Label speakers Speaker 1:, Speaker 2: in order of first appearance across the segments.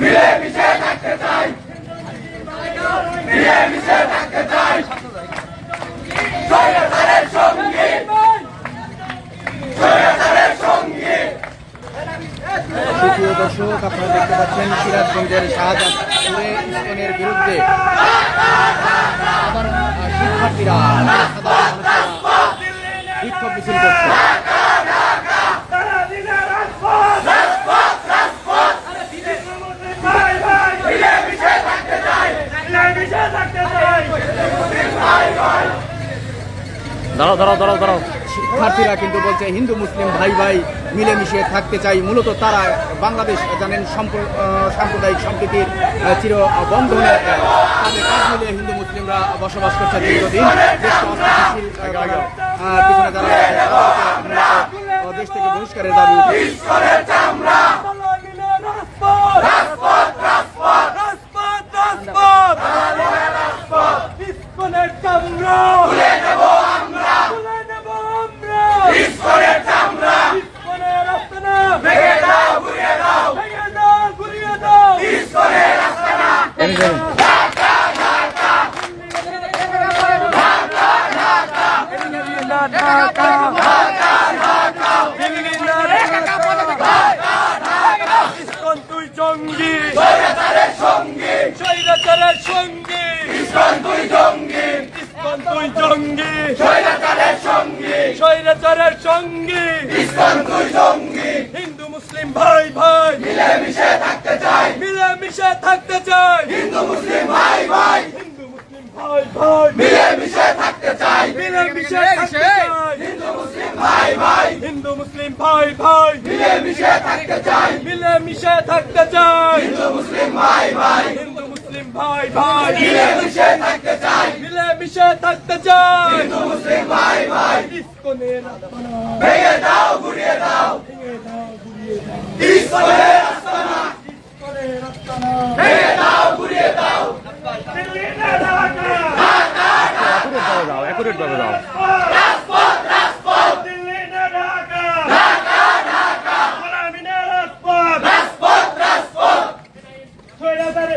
Speaker 1: মিলে মিশে থাকতে চাই মিলে মিশে থাকতে চাই দর্শক, আপনারা দেখতে পাচ্ছেন সিরাজগঞ্জের শাহজাদপুরে ইস্কনের বিরুদ্ধে শিক্ষার্থীরা বিক্ষোভ মিছিল করছে।
Speaker 2: দাঁড়াও দাঁড়াও দাঁড়াও দাঁড়াও।
Speaker 1: শিক্ষার্থীরা কিন্তু বলছে, হিন্দু, মুসলিম, ভাই ভাই মিলেমিশে থাকতে চাই। মূলত তারা বাংলাদেশ জানেন সাম্প্রদায়িক সম্প্রীতির চির বন্ধনে তাদের কাজ মিলিয়ে হিন্দু, মুসলিমরা বসবাস করছে দীর্ঘদিন। দেশ থেকে বহিষ্কারের দাবি উঠেছে
Speaker 3: তুই জঙ্গি সঙ্গী স্বৈরাচারের সঙ্গী তুই জঙ্গি তুই জঙ্গি স্বৈরাচারের সঙ্গী স্বৈরাচারের সঙ্গী তুই জঙ্গি হিন্দু মুসলিম ভাই মিলেমিশে থাকতে চাই মিলেমিশে থাকতে চাই হিন্দু মুসলিম ভাই ভাই হিন্দু মুসলিম ভাই ভাই মিলেমিশে থাকতে চাই। মিলেমিশে থাকতে চাই। হিন্দু মুসলিম ভাই ভাই। হিন্দু মুসলিম ভাই ভাই। মিলেমিশে থাকতে চাই। মিলেমিশে থাকতে চাই। হিন্দু মুসলিম ভাই ভাই। হিন্দু মুসলিম ভাই ভাই। মিলেমিশে থাকতে চাই। মিলেমিশে থাকতে চাই। হিন্দু মুসলিম ভাই ভাই। ইসকনের ভেঙে দাও ঘুরিয়ে দাও। ভেঙে দাও ঘুরিয়ে দাও। ইসকনের আস্তানা ইসকনের আস্তানা ভেঙে দাও ঘুরিয়ে দাও দিল্লি না ঢাকা
Speaker 2: একুরেট ভাবে দাও একুরেট ভাবে দাও
Speaker 3: রাজপথ রাজপথ দিল্লি না ঢাকা ঢাকা ঢাকা গোলামি না রাজপথ রাজপথ রাজপথ স্বৈরাচারে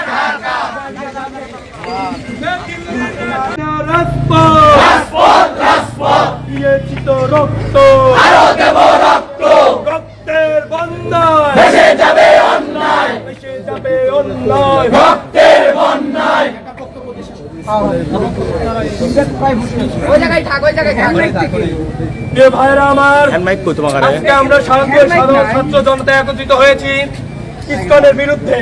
Speaker 3: রক্তের বন্যায়। ভাইরা আমার
Speaker 2: হ্যান্ড মাইক কই তোমার
Speaker 3: আজকে আমরা সাধারণ ছাত্র জনতা একত্রিত হয়েছি ইসকনের বিরুদ্ধে।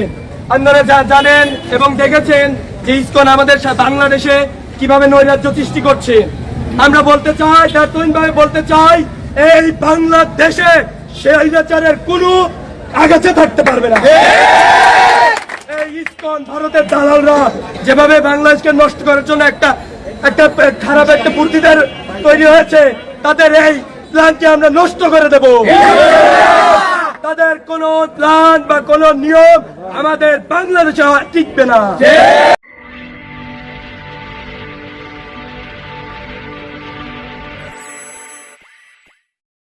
Speaker 3: আপনারা যা জানেন এবং দেখেছেন যে ইসকন আমাদের বাংলাদেশে কীভাবে নৈরাজ্য সৃষ্টি করছে। আমরা বলতে চাই ভাবে বলতে চাই এই বাংলাদেশে স্বৈরাচারের কোনো আগাছে থাকতে পারবে না। ইসকন ভারতের দালালরা যেভাবে বাংলাদেশকে নষ্ট করার জন্য একটা একটা খারাপ একটা বুদ্ধিদের তৈরি হয়েছে, তাদের এই প্ল্যানকে আমরা নষ্ট করে দেব। তাদের কোন প্ল্যান বা কোন নিয়ম আমাদের বাংলাদেশে টিকবে না।